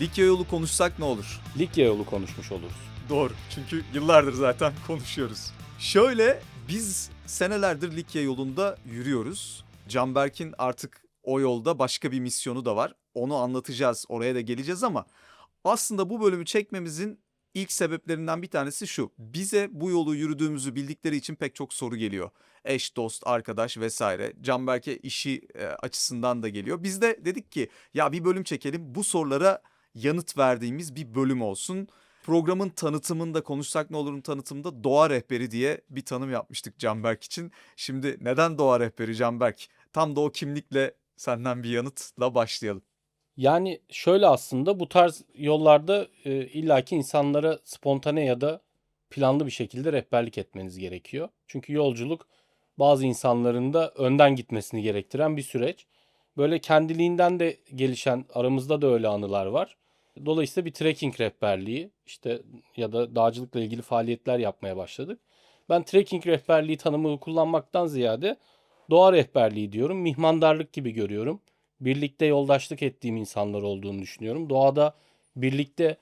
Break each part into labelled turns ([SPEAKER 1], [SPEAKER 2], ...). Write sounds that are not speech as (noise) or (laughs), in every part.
[SPEAKER 1] Likya yolu konuşsak ne olur?
[SPEAKER 2] Likya yolu konuşmuş oluruz.
[SPEAKER 1] Doğru. Çünkü yıllardır zaten konuşuyoruz. Şöyle biz senelerdir Likya yolunda yürüyoruz. Canberk'in artık o yolda başka bir misyonu da var. Onu anlatacağız. Oraya da geleceğiz ama aslında bu bölümü çekmemizin ilk sebeplerinden bir tanesi şu. Bize bu yolu yürüdüğümüzü bildikleri için pek çok soru geliyor. Eş, dost, arkadaş vesaire. Canberk'e işi e, açısından da geliyor. Biz de dedik ki ya bir bölüm çekelim. Bu sorulara yanıt verdiğimiz bir bölüm olsun. Programın tanıtımında konuşsak ne olurun tanıtımında doğa rehberi diye bir tanım yapmıştık Canberk için. Şimdi neden doğa rehberi Canberk? Tam da o kimlikle senden bir yanıtla başlayalım.
[SPEAKER 2] Yani şöyle aslında bu tarz yollarda e, illaki insanlara spontane ya da planlı bir şekilde rehberlik etmeniz gerekiyor. Çünkü yolculuk bazı insanların da önden gitmesini gerektiren bir süreç. Böyle kendiliğinden de gelişen aramızda da öyle anılar var. Dolayısıyla bir trekking rehberliği işte ya da dağcılıkla ilgili faaliyetler yapmaya başladık. Ben trekking rehberliği tanımını kullanmaktan ziyade doğa rehberliği diyorum. Mihmandarlık gibi görüyorum. Birlikte yoldaşlık ettiğim insanlar olduğunu düşünüyorum. Doğada birlikte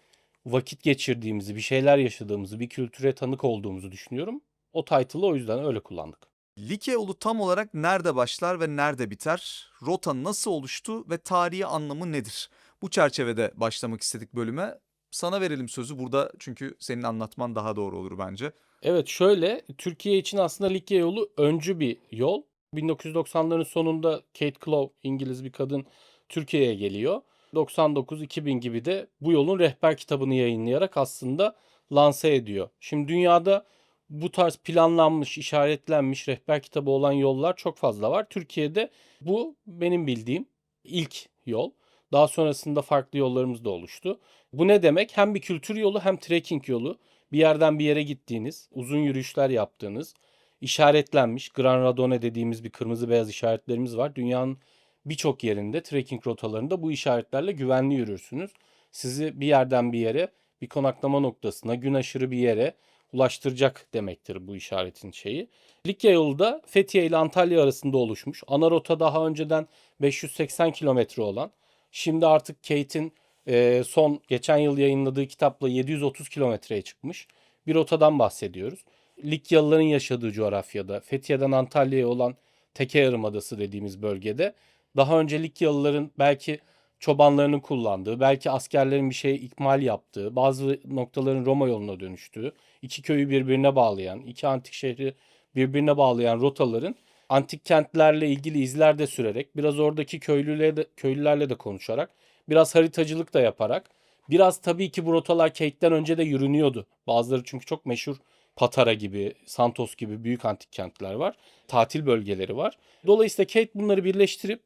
[SPEAKER 2] vakit geçirdiğimizi, bir şeyler yaşadığımızı, bir kültüre tanık olduğumuzu düşünüyorum. O title'ı o yüzden öyle kullandık.
[SPEAKER 1] Likya yolu tam olarak nerede başlar ve nerede biter? Rota nasıl oluştu ve tarihi anlamı nedir? Bu çerçevede başlamak istedik bölüme. Sana verelim sözü burada çünkü senin anlatman daha doğru olur bence.
[SPEAKER 2] Evet şöyle Türkiye için aslında Likya yolu öncü bir yol. 1990'ların sonunda Kate Clough İngiliz bir kadın Türkiye'ye geliyor. 99-2000 gibi de bu yolun rehber kitabını yayınlayarak aslında lanse ediyor. Şimdi dünyada bu tarz planlanmış, işaretlenmiş rehber kitabı olan yollar çok fazla var. Türkiye'de bu benim bildiğim ilk yol. Daha sonrasında farklı yollarımız da oluştu. Bu ne demek? Hem bir kültür yolu hem trekking yolu. Bir yerden bir yere gittiğiniz, uzun yürüyüşler yaptığınız, işaretlenmiş Gran Radone dediğimiz bir kırmızı beyaz işaretlerimiz var. Dünyanın birçok yerinde trekking rotalarında bu işaretlerle güvenli yürürsünüz. Sizi bir yerden bir yere, bir konaklama noktasına, gün aşırı bir yere ulaştıracak demektir bu işaretin şeyi. Likya yolu da Fethiye ile Antalya arasında oluşmuş. Ana rota daha önceden 580 kilometre olan. Şimdi artık Kate'in e, son geçen yıl yayınladığı kitapla 730 kilometreye çıkmış. Bir rotadan bahsediyoruz. Likyalıların yaşadığı coğrafyada Fethiye'den Antalya'ya olan Teke Yarımadası dediğimiz bölgede daha önce Likyalıların belki çobanlarının kullandığı, belki askerlerin bir şeye ikmal yaptığı, bazı noktaların Roma yoluna dönüştüğü, iki köyü birbirine bağlayan, iki antik şehri birbirine bağlayan rotaların antik kentlerle ilgili izler de sürerek, biraz oradaki köylülerle de, köylülerle de konuşarak, biraz haritacılık da yaparak, biraz tabii ki bu rotalar Kate'den önce de yürünüyordu. Bazıları çünkü çok meşhur Patara gibi, Santos gibi büyük antik kentler var. Tatil bölgeleri var. Dolayısıyla Kate bunları birleştirip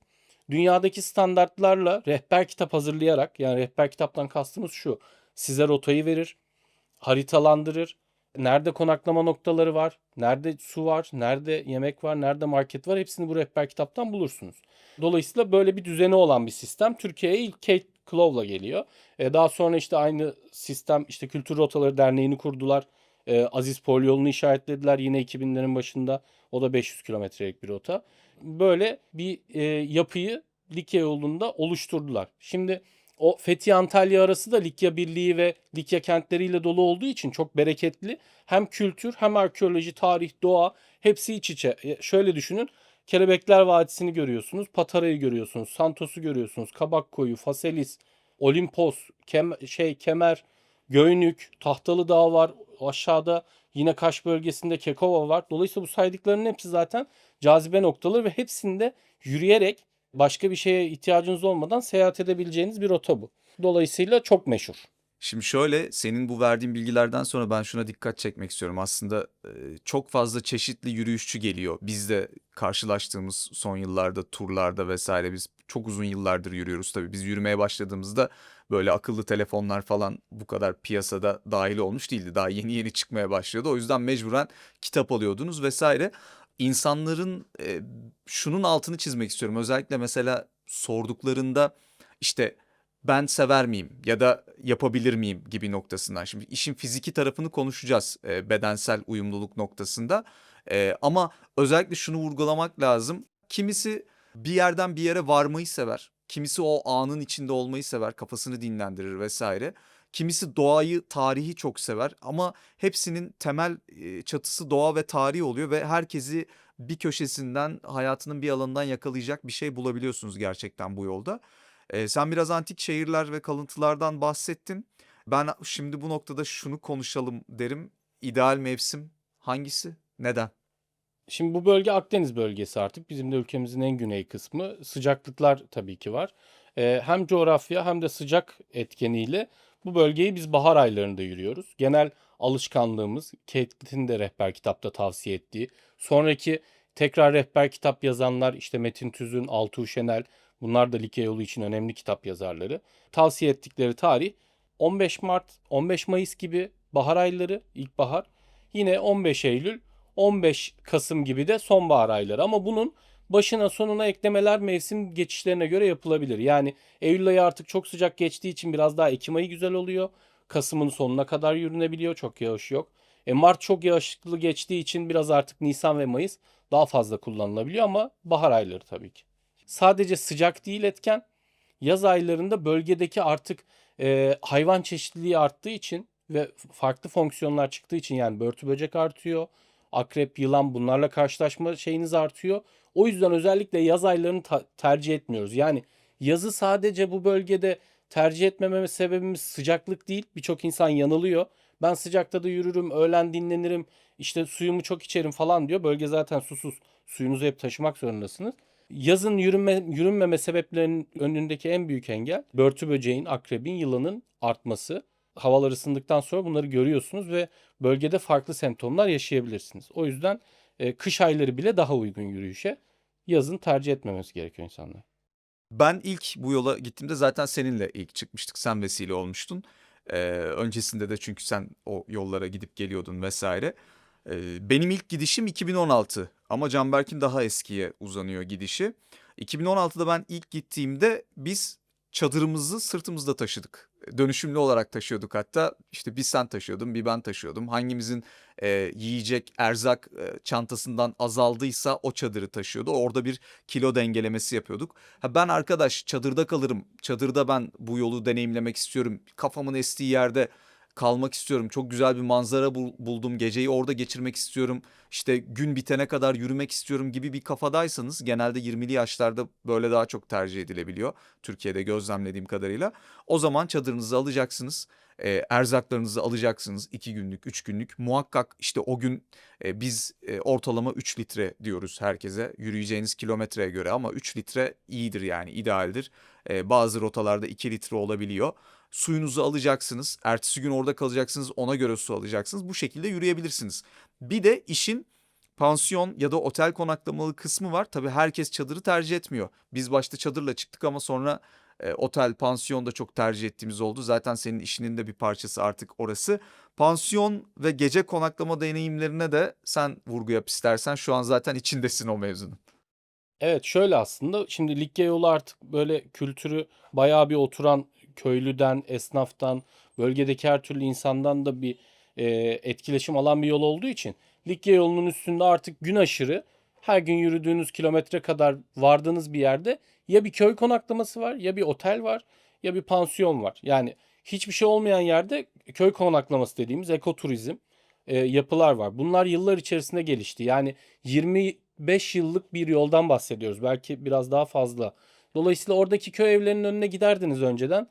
[SPEAKER 2] dünyadaki standartlarla rehber kitap hazırlayarak yani rehber kitaptan kastımız şu. Size rotayı verir, haritalandırır. Nerede konaklama noktaları var, nerede su var, nerede yemek var, nerede market var hepsini bu rehber kitaptan bulursunuz. Dolayısıyla böyle bir düzeni olan bir sistem Türkiye'ye ilk Kate Clove'la geliyor. Ee, daha sonra işte aynı sistem işte Kültür Rotaları Derneği'ni kurdular. Ee, Aziz Pol yolunu işaretlediler yine 2000'lerin başında. O da 500 kilometrelik bir rota. Böyle bir e, yapıyı Likya yolunda oluşturdular. Şimdi o Fethiye Antalya arası da Likya Birliği ve Likya kentleriyle dolu olduğu için çok bereketli. Hem kültür hem arkeoloji, tarih, doğa hepsi iç içe. E, şöyle düşünün. Kelebekler Vadisi'ni görüyorsunuz, Patara'yı görüyorsunuz, Santos'u görüyorsunuz, Kabak Koyu, Faselis, Olimpos, Kem şey Kemer, Göynük, Tahtalı Dağ var. Aşağıda yine Kaş bölgesinde Kekova var. Dolayısıyla bu saydıklarının hepsi zaten cazibe noktaları ve hepsinde yürüyerek başka bir şeye ihtiyacınız olmadan seyahat edebileceğiniz bir rota bu. Dolayısıyla çok meşhur.
[SPEAKER 1] Şimdi şöyle senin bu verdiğin bilgilerden sonra ben şuna dikkat çekmek istiyorum. Aslında e, çok fazla çeşitli yürüyüşçü geliyor. Biz de karşılaştığımız son yıllarda turlarda vesaire biz çok uzun yıllardır yürüyoruz tabii. Biz yürümeye başladığımızda böyle akıllı telefonlar falan bu kadar piyasada dahil olmuş değildi. Daha yeni yeni çıkmaya başlıyordu. O yüzden mecburen kitap alıyordunuz vesaire. İnsanların e, şunun altını çizmek istiyorum. Özellikle mesela sorduklarında işte ben sever miyim ya da yapabilir miyim gibi noktasından. Şimdi işin fiziki tarafını konuşacağız e, bedensel uyumluluk noktasında. E, ama özellikle şunu vurgulamak lazım. Kimisi bir yerden bir yere varmayı sever. Kimisi o anın içinde olmayı sever, kafasını dinlendirir vesaire. Kimisi doğayı, tarihi çok sever ama hepsinin temel çatısı doğa ve tarih oluyor ve herkesi bir köşesinden, hayatının bir alanından yakalayacak bir şey bulabiliyorsunuz gerçekten bu yolda. E, sen biraz antik şehirler ve kalıntılardan bahsettin. Ben şimdi bu noktada şunu konuşalım derim. İdeal mevsim hangisi? Neden?
[SPEAKER 2] Şimdi bu bölge Akdeniz bölgesi artık. Bizim de ülkemizin en güney kısmı. Sıcaklıklar tabii ki var. Ee, hem coğrafya hem de sıcak etkeniyle bu bölgeyi biz bahar aylarında yürüyoruz. Genel alışkanlığımız Kate'in de rehber kitapta tavsiye ettiği. Sonraki tekrar rehber kitap yazanlar işte Metin Tüzün, Altuğ Şenel bunlar da Likya yolu için önemli kitap yazarları. Tavsiye ettikleri tarih 15 Mart, 15 Mayıs gibi bahar ayları, ilkbahar. Yine 15 Eylül, 15 Kasım gibi de sonbahar ayları. Ama bunun başına sonuna eklemeler mevsim geçişlerine göre yapılabilir. Yani Eylül ayı artık çok sıcak geçtiği için biraz daha Ekim ayı güzel oluyor. Kasım'ın sonuna kadar yürünebiliyor. Çok yağış yok. E Mart çok yağışlı geçtiği için biraz artık Nisan ve Mayıs daha fazla kullanılabiliyor ama bahar ayları tabii ki. Sadece sıcak değil etken. Yaz aylarında bölgedeki artık e, hayvan çeşitliliği arttığı için ve farklı fonksiyonlar çıktığı için yani börtü böcek artıyor. Akrep, yılan bunlarla karşılaşma şeyiniz artıyor. O yüzden özellikle yaz aylarını tercih etmiyoruz. Yani yazı sadece bu bölgede tercih etmememe sebebimiz sıcaklık değil. Birçok insan yanılıyor. Ben sıcakta da yürürüm, öğlen dinlenirim, işte suyumu çok içerim falan diyor. Bölge zaten susuz. Suyunuzu hep taşımak zorundasınız. Yazın yürünme, yürünmeme sebeplerinin önündeki en büyük engel börtü böceğin, akrebin, yılanın artması. Havalar ısındıktan sonra bunları görüyorsunuz ve bölgede farklı semptomlar yaşayabilirsiniz. O yüzden e, kış ayları bile daha uygun yürüyüşe. Yazın tercih etmemesi gerekiyor insanlar.
[SPEAKER 1] Ben ilk bu yola gittiğimde zaten seninle ilk çıkmıştık. Sen vesile olmuştun. Ee, öncesinde de çünkü sen o yollara gidip geliyordun vesaire. Ee, benim ilk gidişim 2016 ama Canberk'in daha eskiye uzanıyor gidişi. 2016'da ben ilk gittiğimde biz çadırımızı sırtımızda taşıdık. Dönüşümlü olarak taşıyorduk hatta. İşte bir sen taşıyordun, bir ben taşıyordum. Hangimizin e, yiyecek, erzak e, çantasından azaldıysa o çadırı taşıyordu. Orada bir kilo dengelemesi yapıyorduk. Ha ben arkadaş çadırda kalırım. Çadırda ben bu yolu deneyimlemek istiyorum. Kafamın estiği yerde kalmak istiyorum. Çok güzel bir manzara bul- buldum. Geceyi orada geçirmek istiyorum. İşte gün bitene kadar yürümek istiyorum gibi bir kafadaysanız genelde 20'li yaşlarda böyle daha çok tercih edilebiliyor. Türkiye'de gözlemlediğim kadarıyla. O zaman çadırınızı alacaksınız. E, erzaklarınızı alacaksınız 2 günlük, 3 günlük. Muhakkak işte o gün e, biz e, ortalama 3 litre diyoruz herkese yürüyeceğiniz kilometreye göre ama 3 litre iyidir yani idealdir. E, bazı rotalarda 2 litre olabiliyor. Suyunuzu alacaksınız. Ertesi gün orada kalacaksınız. Ona göre su alacaksınız. Bu şekilde yürüyebilirsiniz. Bir de işin pansiyon ya da otel konaklamalı kısmı var. Tabii herkes çadırı tercih etmiyor. Biz başta çadırla çıktık ama sonra e, otel, pansiyon da çok tercih ettiğimiz oldu. Zaten senin işinin de bir parçası artık orası. Pansiyon ve gece konaklama deneyimlerine de sen vurgu yap istersen. Şu an zaten içindesin o mevzunun.
[SPEAKER 2] Evet şöyle aslında şimdi Likya yolu artık böyle kültürü bayağı bir oturan köylüden, esnaftan, bölgedeki her türlü insandan da bir e, etkileşim alan bir yol olduğu için Likya yolunun üstünde artık gün aşırı her gün yürüdüğünüz kilometre kadar vardığınız bir yerde ya bir köy konaklaması var, ya bir otel var, ya bir pansiyon var. Yani hiçbir şey olmayan yerde köy konaklaması dediğimiz ekoturizm e, yapılar var. Bunlar yıllar içerisinde gelişti. Yani 25 yıllık bir yoldan bahsediyoruz. Belki biraz daha fazla. Dolayısıyla oradaki köy evlerinin önüne giderdiniz önceden.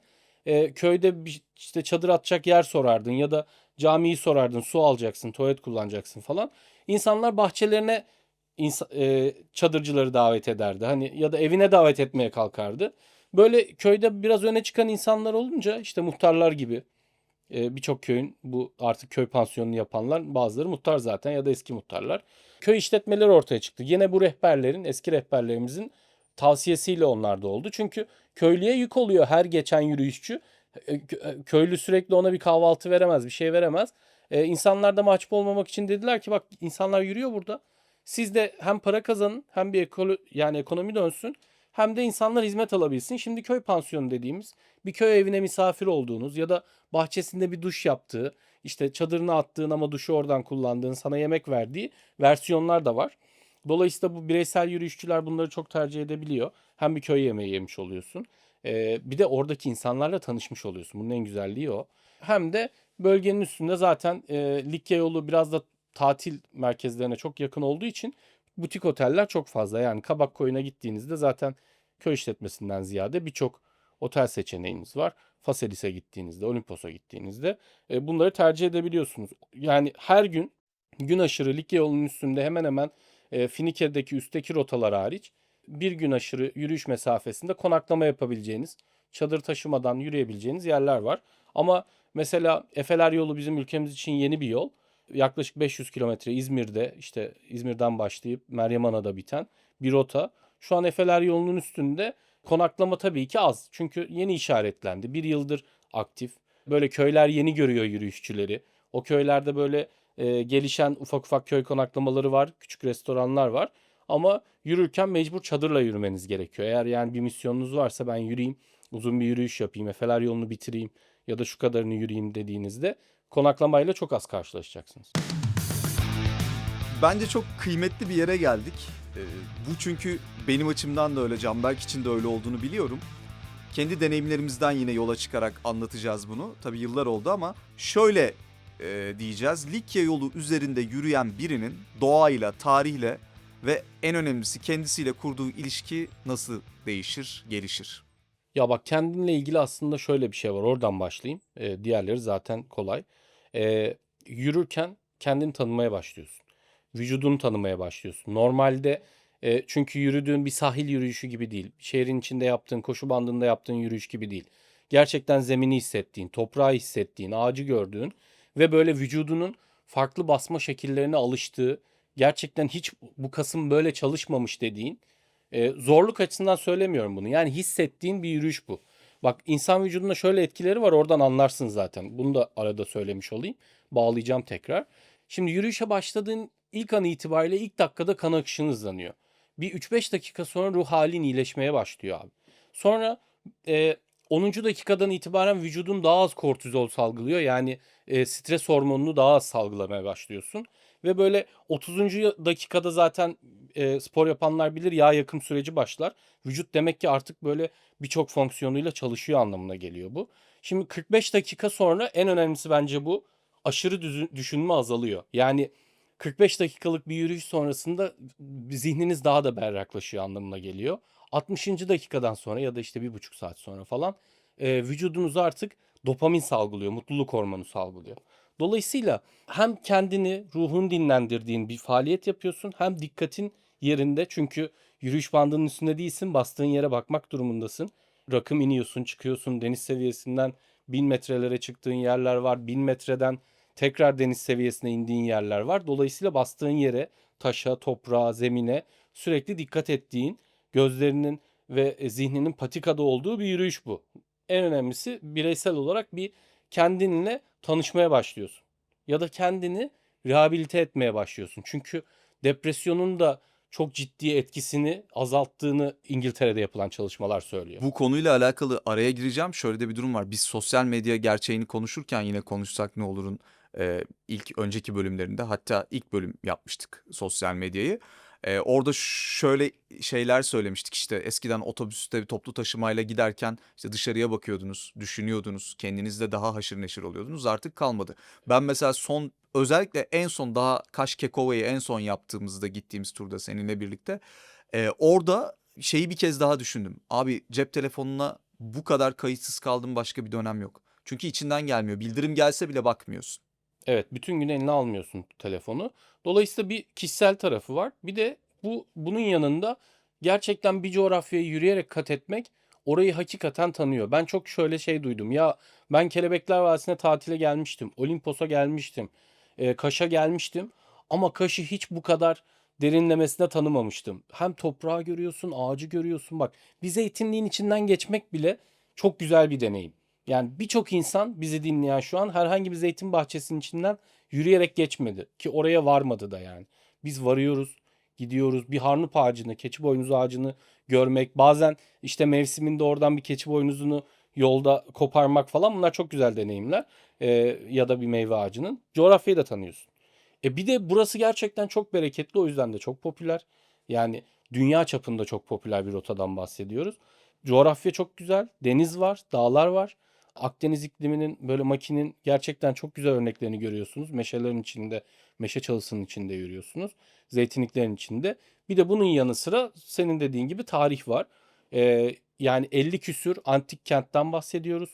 [SPEAKER 2] E, köyde bir, işte çadır atacak yer sorardın ya da camiyi sorardın. Su alacaksın, tuvalet kullanacaksın falan. İnsanlar bahçelerine insa- e, çadırcıları davet ederdi. Hani ya da evine davet etmeye kalkardı. Böyle köyde biraz öne çıkan insanlar olunca işte muhtarlar gibi e, birçok köyün bu artık köy pansiyonunu yapanlar bazıları muhtar zaten ya da eski muhtarlar. Köy işletmeleri ortaya çıktı. Yine bu rehberlerin eski rehberlerimizin tavsiyesiyle onlar da oldu. Çünkü köylüye yük oluyor her geçen yürüyüşçü. E, e, Köylü sürekli ona bir kahvaltı veremez, bir şey veremez. E, insanlar da mahcup olmamak için dediler ki bak insanlar yürüyor burada. Siz de hem para kazanın hem bir ekolo yani ekonomi dönsün hem de insanlar hizmet alabilsin. Şimdi köy pansiyonu dediğimiz bir köy evine misafir olduğunuz ya da bahçesinde bir duş yaptığı, işte çadırına attığın ama duşu oradan kullandığın, sana yemek verdiği versiyonlar da var. Dolayısıyla bu bireysel yürüyüşçüler bunları çok tercih edebiliyor. Hem bir köy yemeği yemiş oluyorsun. Ee, bir de oradaki insanlarla tanışmış oluyorsun. Bunun en güzelliği o. Hem de bölgenin üstünde zaten e, Likya yolu biraz da tatil merkezlerine çok yakın olduğu için butik oteller çok fazla. Yani Kabak Koyu'na gittiğinizde zaten köy işletmesinden ziyade birçok otel seçeneğiniz var. Faselis'e gittiğinizde, Olimpos'a gittiğinizde e, bunları tercih edebiliyorsunuz. Yani her gün gün aşırı Likya yolunun üstünde hemen hemen e, Finike'deki üstteki rotalar hariç bir gün aşırı yürüyüş mesafesinde konaklama yapabileceğiniz, çadır taşımadan yürüyebileceğiniz yerler var. Ama mesela Efeler yolu bizim ülkemiz için yeni bir yol. Yaklaşık 500 kilometre İzmir'de işte İzmir'den başlayıp Meryem Ana'da biten bir rota. Şu an Efeler yolunun üstünde konaklama tabii ki az. Çünkü yeni işaretlendi. Bir yıldır aktif. Böyle köyler yeni görüyor yürüyüşçüleri. O köylerde böyle e, gelişen ufak ufak köy konaklamaları var. Küçük restoranlar var. Ama yürürken mecbur çadırla yürümeniz gerekiyor. Eğer yani bir misyonunuz varsa ben yürüyeyim, uzun bir yürüyüş yapayım, Efeler yolunu bitireyim ya da şu kadarını yürüyeyim dediğinizde konaklamayla çok az karşılaşacaksınız.
[SPEAKER 1] Bence çok kıymetli bir yere geldik. Ee, bu çünkü benim açımdan da öyle, Canberk için de öyle olduğunu biliyorum. Kendi deneyimlerimizden yine yola çıkarak anlatacağız bunu. Tabii yıllar oldu ama şöyle e, diyeceğiz. Likya yolu üzerinde yürüyen birinin doğayla, tarihle ve en önemlisi kendisiyle kurduğu ilişki nasıl değişir, gelişir?
[SPEAKER 2] Ya bak kendinle ilgili aslında şöyle bir şey var. Oradan başlayayım. Ee, diğerleri zaten kolay. Ee, yürürken kendini tanımaya başlıyorsun. Vücudunu tanımaya başlıyorsun. Normalde e, çünkü yürüdüğün bir sahil yürüyüşü gibi değil. Şehrin içinde yaptığın, koşu bandında yaptığın yürüyüş gibi değil. Gerçekten zemini hissettiğin, toprağı hissettiğin, ağacı gördüğün ve böyle vücudunun farklı basma şekillerine alıştığı, gerçekten hiç bu kasım böyle çalışmamış dediğin e, zorluk açısından söylemiyorum bunu. Yani hissettiğin bir yürüyüş bu. Bak insan vücudunda şöyle etkileri var oradan anlarsın zaten. Bunu da arada söylemiş olayım. Bağlayacağım tekrar. Şimdi yürüyüşe başladığın ilk an itibariyle ilk dakikada kan akışın hızlanıyor. Bir 3-5 dakika sonra ruh halin iyileşmeye başlıyor abi. Sonra e, 10. dakikadan itibaren vücudun daha az kortizol salgılıyor. Yani e, stres hormonunu daha az salgılamaya başlıyorsun. Ve böyle 30. dakikada zaten e, spor yapanlar bilir yağ yakım süreci başlar. Vücut demek ki artık böyle birçok fonksiyonuyla çalışıyor anlamına geliyor bu. Şimdi 45 dakika sonra en önemlisi bence bu aşırı düşünme azalıyor. Yani 45 dakikalık bir yürüyüş sonrasında zihniniz daha da berraklaşıyor anlamına geliyor. 60. dakikadan sonra ya da işte bir buçuk saat sonra falan e, vücudunuz artık dopamin salgılıyor, mutluluk hormonu salgılıyor. Dolayısıyla hem kendini, ruhun dinlendirdiğin bir faaliyet yapıyorsun hem dikkatin yerinde çünkü yürüyüş bandının üstünde değilsin, bastığın yere bakmak durumundasın. Rakım iniyorsun, çıkıyorsun deniz seviyesinden bin metrelere çıktığın yerler var. Bin metreden tekrar deniz seviyesine indiğin yerler var. Dolayısıyla bastığın yere, taşa, toprağa, zemine sürekli dikkat ettiğin, gözlerinin ve e, zihninin patikada olduğu bir yürüyüş bu. En önemlisi bireysel olarak bir kendinle tanışmaya başlıyorsun. Ya da kendini rehabilite etmeye başlıyorsun. Çünkü depresyonun da çok ciddi etkisini azalttığını İngiltere'de yapılan çalışmalar söylüyor.
[SPEAKER 1] Bu konuyla alakalı araya gireceğim. Şöyle de bir durum var. Biz sosyal medya gerçeğini konuşurken yine konuşsak ne olurun e, ilk önceki bölümlerinde hatta ilk bölüm yapmıştık sosyal medyayı. E, orada şöyle şeyler söylemiştik işte eskiden otobüste toplu taşımayla giderken işte dışarıya bakıyordunuz, düşünüyordunuz, kendinizde daha haşır neşir oluyordunuz artık kalmadı. Ben mesela son özellikle en son daha Kaşkekova'yı en son yaptığımızda gittiğimiz turda seninle birlikte e, orada şeyi bir kez daha düşündüm. Abi cep telefonuna bu kadar kayıtsız kaldığım başka bir dönem yok. Çünkü içinden gelmiyor. Bildirim gelse bile bakmıyorsun.
[SPEAKER 2] Evet, bütün gün eline almıyorsun telefonu. Dolayısıyla bir kişisel tarafı var. Bir de bu bunun yanında gerçekten bir coğrafyayı yürüyerek kat etmek orayı hakikaten tanıyor. Ben çok şöyle şey duydum. Ya ben Kelebekler Vadisi'ne tatile gelmiştim. Olimpos'a gelmiştim. e, Kaş'a gelmiştim. Ama Kaş'ı hiç bu kadar derinlemesine tanımamıştım. Hem toprağı görüyorsun, ağacı görüyorsun. Bak bir zeytinliğin içinden geçmek bile çok güzel bir deneyim. Yani birçok insan bizi dinleyen şu an herhangi bir zeytin bahçesinin içinden yürüyerek geçmedi ki oraya varmadı da yani. Biz varıyoruz, gidiyoruz. Bir harnup ağacını, keçi boynuzu ağacını görmek, bazen işte mevsiminde oradan bir keçi boynuzunu yolda koparmak falan bunlar çok güzel deneyimler. Ee, ya da bir meyve ağacının. Coğrafyayı da tanıyorsun. E bir de burası gerçekten çok bereketli o yüzden de çok popüler. Yani dünya çapında çok popüler bir rotadan bahsediyoruz. Coğrafya çok güzel. Deniz var, dağlar var. Akdeniz ikliminin böyle makinin gerçekten çok güzel örneklerini görüyorsunuz. Meşelerin içinde, meşe çalısının içinde yürüyorsunuz. Zeytinliklerin içinde. Bir de bunun yanı sıra senin dediğin gibi tarih var. Ee, yani 50 küsür antik kentten bahsediyoruz.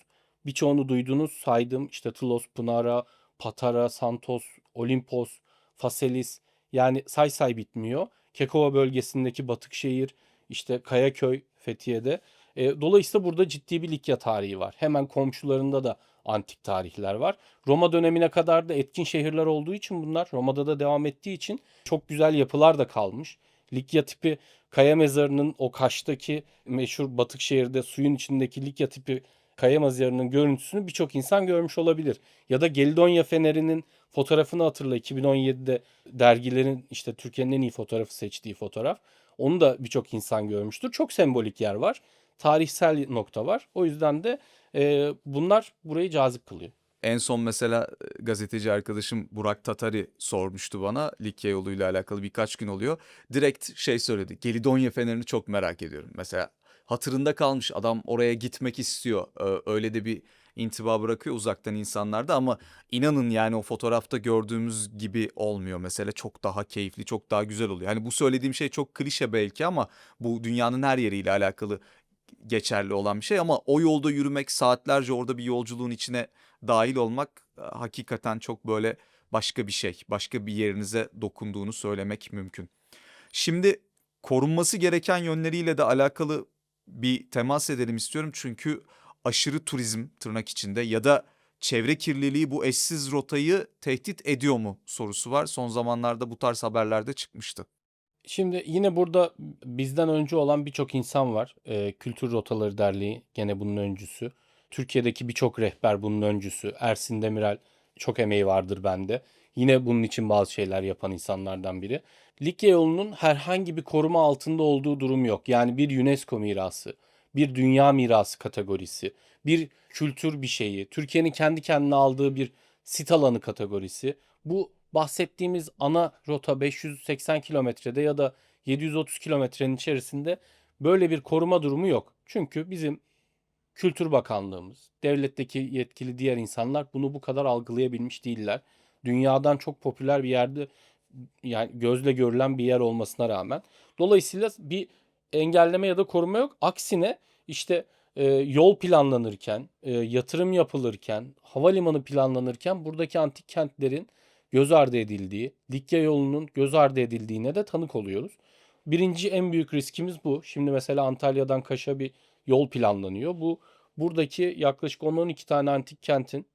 [SPEAKER 2] Birçoğunu duydunuz saydım. İşte Tlos, Pınara, Patara, Santos, Olimpos, Faselis. Yani say say bitmiyor. Kekova bölgesindeki Batıkşehir, işte Kayaköy, Fethiye'de. E, dolayısıyla burada ciddi bir Likya tarihi var. Hemen komşularında da antik tarihler var. Roma dönemine kadar da etkin şehirler olduğu için bunlar Roma'da da devam ettiği için çok güzel yapılar da kalmış. Likya tipi kaya mezarının o Kaş'taki meşhur batık şehirde suyun içindeki Likya tipi kaya mezarının görüntüsünü birçok insan görmüş olabilir. Ya da Gelidonya Feneri'nin fotoğrafını hatırla 2017'de dergilerin işte Türkiye'nin en iyi fotoğrafı seçtiği fotoğraf. Onu da birçok insan görmüştür. Çok sembolik yer var. Tarihsel nokta var. O yüzden de e, bunlar burayı cazip kılıyor.
[SPEAKER 1] En son mesela e, gazeteci arkadaşım Burak Tatari sormuştu bana Likya yoluyla alakalı birkaç gün oluyor. Direkt şey söyledi. Gelidonya Feneri'ni çok merak ediyorum. Mesela hatırında kalmış adam oraya gitmek istiyor. Öyle de bir intiba bırakıyor uzaktan insanlarda ama inanın yani o fotoğrafta gördüğümüz gibi olmuyor. Mesela çok daha keyifli, çok daha güzel oluyor. Hani bu söylediğim şey çok klişe belki ama bu dünyanın her yeriyle alakalı geçerli olan bir şey ama o yolda yürümek, saatlerce orada bir yolculuğun içine dahil olmak e, hakikaten çok böyle başka bir şey. Başka bir yerinize dokunduğunu söylemek mümkün. Şimdi korunması gereken yönleriyle de alakalı bir temas edelim istiyorum. Çünkü aşırı turizm tırnak içinde ya da çevre kirliliği bu eşsiz rotayı tehdit ediyor mu sorusu var. Son zamanlarda bu tarz haberlerde çıkmıştı.
[SPEAKER 2] Şimdi yine burada bizden önce olan birçok insan var. Ee, Kültür Rotaları Derneği gene bunun öncüsü. Türkiye'deki birçok rehber bunun öncüsü. Ersin Demirel çok emeği vardır bende. Yine bunun için bazı şeyler yapan insanlardan biri. Likya yolunun herhangi bir koruma altında olduğu durum yok. Yani bir UNESCO mirası, bir dünya mirası kategorisi, bir kültür bir şeyi, Türkiye'nin kendi kendine aldığı bir sit alanı kategorisi. Bu bahsettiğimiz ana rota 580 kilometrede ya da 730 kilometrenin içerisinde böyle bir koruma durumu yok. Çünkü bizim Kültür Bakanlığımız, devletteki yetkili diğer insanlar bunu bu kadar algılayabilmiş değiller. Dünyadan çok popüler bir yerde yani gözle görülen bir yer olmasına rağmen. Dolayısıyla bir engelleme ya da koruma yok. Aksine işte e, yol planlanırken, e, yatırım yapılırken, havalimanı planlanırken buradaki antik kentlerin göz ardı edildiği, Likya yolunun göz ardı edildiğine de tanık oluyoruz. Birinci en büyük riskimiz bu. Şimdi mesela Antalya'dan Kaş'a bir yol planlanıyor. Bu buradaki yaklaşık 10-12 tane antik kentin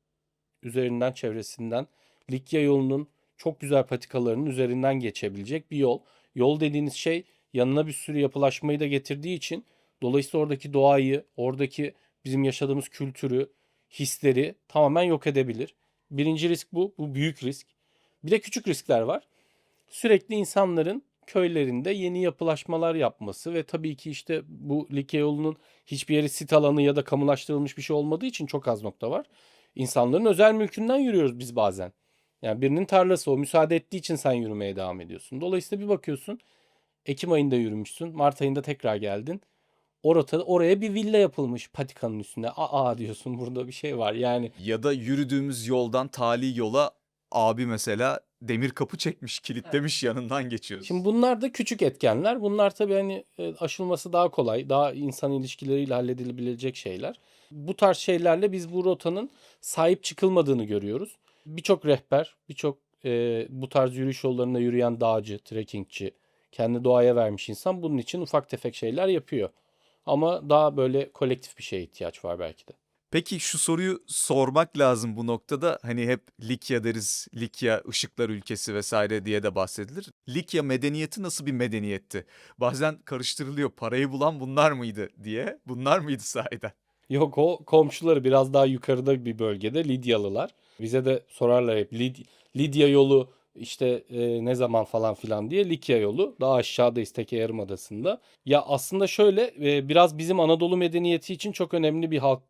[SPEAKER 2] üzerinden çevresinden Likya yolunun çok güzel patikalarının üzerinden geçebilecek bir yol. Yol dediğiniz şey yanına bir sürü yapılaşmayı da getirdiği için dolayısıyla oradaki doğayı, oradaki bizim yaşadığımız kültürü, hisleri tamamen yok edebilir. Birinci risk bu. Bu büyük risk. Bir de küçük riskler var. Sürekli insanların köylerinde yeni yapılaşmalar yapması ve tabii ki işte bu Likya yolunun hiçbir yeri sit alanı ya da kamulaştırılmış bir şey olmadığı için çok az nokta var. İnsanların özel mülkünden yürüyoruz biz bazen. Yani birinin tarlası o müsaade ettiği için sen yürümeye devam ediyorsun. Dolayısıyla bir bakıyorsun Ekim ayında yürümüşsün. Mart ayında tekrar geldin. Orada oraya bir villa yapılmış patikanın üstüne. Aa diyorsun burada bir şey var. Yani
[SPEAKER 1] Ya da yürüdüğümüz yoldan tali yola abi mesela demir kapı çekmiş, kilitlemiş yanından geçiyoruz.
[SPEAKER 2] Şimdi bunlar da küçük etkenler. Bunlar tabii hani e, aşılması daha kolay, daha insan ilişkileriyle halledilebilecek şeyler. Bu tarz şeylerle biz bu rotanın sahip çıkılmadığını görüyoruz. Birçok rehber, birçok e, bu tarz yürüyüş yollarında yürüyen dağcı, trekkingçi, kendi doğaya vermiş insan bunun için ufak tefek şeyler yapıyor. Ama daha böyle kolektif bir şeye ihtiyaç var belki de.
[SPEAKER 1] Peki şu soruyu sormak lazım bu noktada. Hani hep Likya deriz, Likya ışıklar ülkesi vesaire diye de bahsedilir. Likya medeniyeti nasıl bir medeniyetti? Bazen karıştırılıyor parayı bulan bunlar mıydı diye. Bunlar mıydı sahiden?
[SPEAKER 2] Yok o komşuları biraz daha yukarıda bir bölgede Lidyalılar. Bize de sorarlar hep Lid- Lidya yolu işte e, ne zaman falan filan diye Likya yolu daha aşağıdayız Teke Yarımadası'nda. Ya aslında şöyle e, biraz bizim Anadolu medeniyeti için çok önemli bir halk,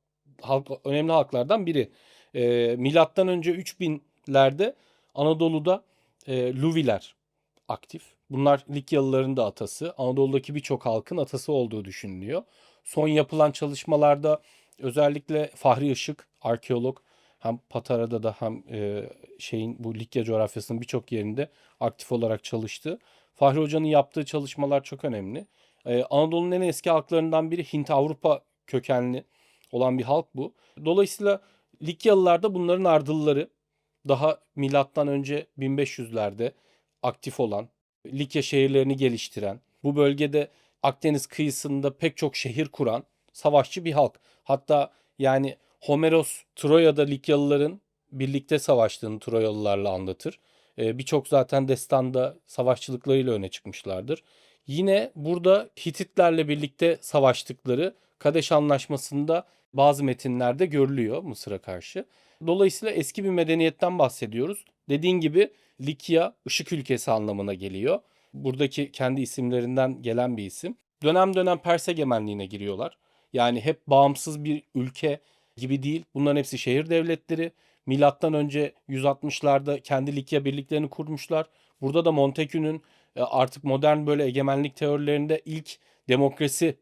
[SPEAKER 2] halk önemli halklardan biri. E, milattan önce 3000'lerde Anadolu'da e, Luviler aktif. Bunlar Likyalıların da atası. Anadolu'daki birçok halkın atası olduğu düşünülüyor. Son yapılan çalışmalarda özellikle Fahri Işık, arkeolog hem Patara'da da hem e, şeyin bu Likya coğrafyasının birçok yerinde aktif olarak çalıştı. Fahri Hoca'nın yaptığı çalışmalar çok önemli. Ee, Anadolu'nun en eski halklarından biri Hint-Avrupa kökenli olan bir halk bu. Dolayısıyla Likyalılar da bunların ardılları. Daha milattan önce 1500'lerde aktif olan, Likya şehirlerini geliştiren, bu bölgede Akdeniz kıyısında pek çok şehir kuran savaşçı bir halk. Hatta yani Homeros Troya'da Likyalıların birlikte savaştığını Troyalılarla anlatır. Ee, Birçok zaten destanda savaşçılıklarıyla öne çıkmışlardır. Yine burada Hititlerle birlikte savaştıkları Kadeş Anlaşması'nda bazı metinlerde görülüyor Mısır'a karşı. Dolayısıyla eski bir medeniyetten bahsediyoruz. Dediğin gibi Likya ışık ülkesi anlamına geliyor. Buradaki kendi isimlerinden gelen bir isim. Dönem dönem Pers egemenliğine giriyorlar. Yani hep bağımsız bir ülke gibi değil. Bunların hepsi şehir devletleri. Milattan önce 160'larda kendi Likya birliklerini kurmuşlar. Burada da Montekü'nün e, artık modern böyle egemenlik teorilerinde ilk demokrasi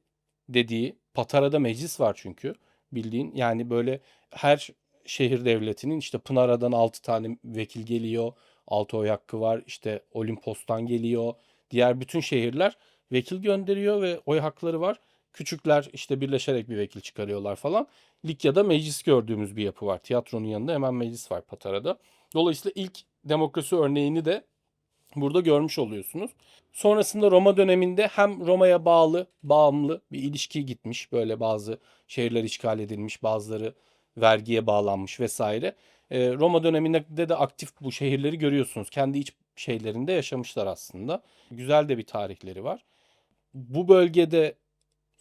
[SPEAKER 2] dediği Patara'da meclis var çünkü bildiğin yani böyle her şehir devletinin işte Pınara'dan 6 tane vekil geliyor. 6 oy hakkı var. İşte Olimpos'tan geliyor. Diğer bütün şehirler vekil gönderiyor ve oy hakları var. Küçükler işte birleşerek bir vekil çıkarıyorlar falan. Likya'da meclis gördüğümüz bir yapı var. Tiyatronun yanında hemen meclis var Patara'da. Dolayısıyla ilk demokrasi örneğini de burada görmüş oluyorsunuz. Sonrasında Roma döneminde hem Roma'ya bağlı, bağımlı bir ilişki gitmiş. Böyle bazı şehirler işgal edilmiş, bazıları vergiye bağlanmış vesaire. Ee, Roma döneminde de aktif bu şehirleri görüyorsunuz. Kendi iç şeylerinde yaşamışlar aslında. Güzel de bir tarihleri var. Bu bölgede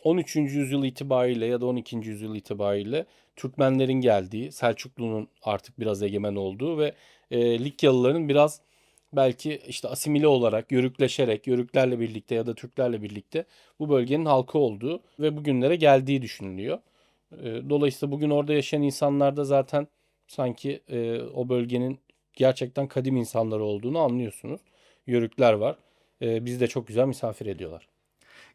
[SPEAKER 2] 13. yüzyıl itibariyle ya da 12. yüzyıl itibariyle Türkmenlerin geldiği, Selçuklu'nun artık biraz egemen olduğu ve e, Likyalıların biraz belki işte asimile olarak, yörükleşerek, yörüklerle birlikte ya da Türklerle birlikte bu bölgenin halkı olduğu ve bugünlere geldiği düşünülüyor. E, Dolayısıyla bugün orada yaşayan insanlar da zaten sanki e, o bölgenin gerçekten kadim insanları olduğunu anlıyorsunuz. Yörükler var. E, bizi de çok güzel misafir ediyorlar.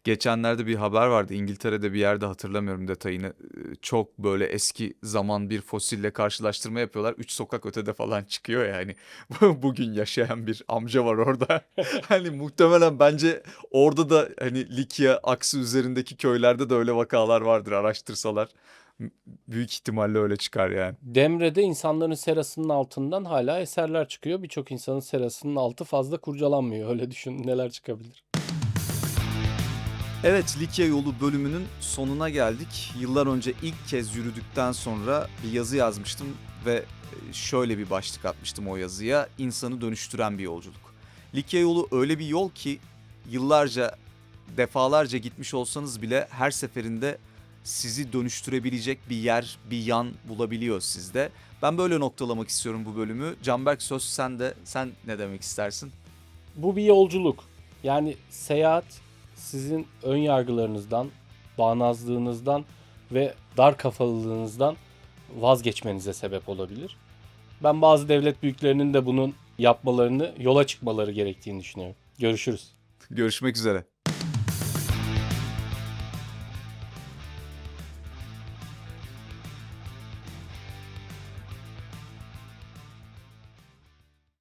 [SPEAKER 1] Geçenlerde bir haber vardı İngiltere'de bir yerde hatırlamıyorum detayını. Ee, Çok böyle eski zaman bir fosille karşılaştırma yapıyorlar. Üç sokak ötede falan çıkıyor yani. (laughs) Bugün yaşayan bir amca var orada. (laughs) Hani muhtemelen bence orada da hani Likya aksı üzerindeki köylerde de öyle vakalar vardır araştırsalar. Büyük ihtimalle öyle çıkar yani.
[SPEAKER 2] Demre'de insanların serasının altından hala eserler çıkıyor. Birçok insanın serasının altı fazla kurcalanmıyor. Öyle düşün neler çıkabilir.
[SPEAKER 1] Evet Likya yolu bölümünün sonuna geldik. Yıllar önce ilk kez yürüdükten sonra bir yazı yazmıştım ve e, şöyle bir başlık atmıştım o yazıya. İnsanı dönüştüren bir yolculuk. Likya yolu öyle bir yol ki yıllarca defalarca gitmiş olsanız bile her seferinde sizi dönüştürebilecek bir yer, bir yan bulabiliyor sizde. Ben böyle noktalamak istiyorum bu bölümü. Canberk söz sende. Sen ne demek istersin?
[SPEAKER 2] Bu bir yolculuk. Yani seyahat sizin ön yargılarınızdan, bağnazlığınızdan ve dar kafalılığınızdan vazgeçmenize sebep olabilir. Ben bazı devlet büyüklerinin de bunun yapmalarını, yola çıkmaları gerektiğini düşünüyorum. Görüşürüz.
[SPEAKER 1] Görüşmek üzere.